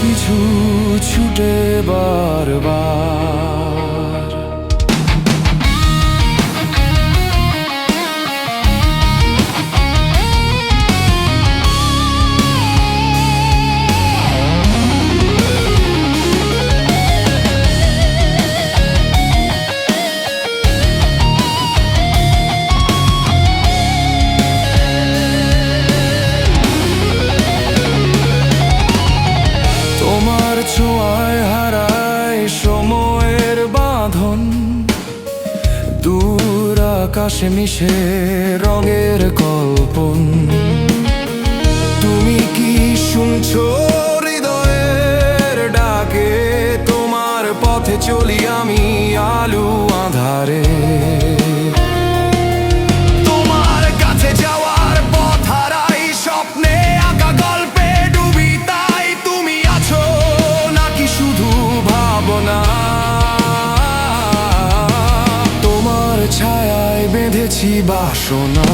পিছু ছুটে বারবার। আকাশে মিশে রঙের কল্পন। তুমি কি শুনছ হৃদয়ের ডাকে? তোমার পথে চলি আমি আলু আধারে। ছায়ায় বাসনা।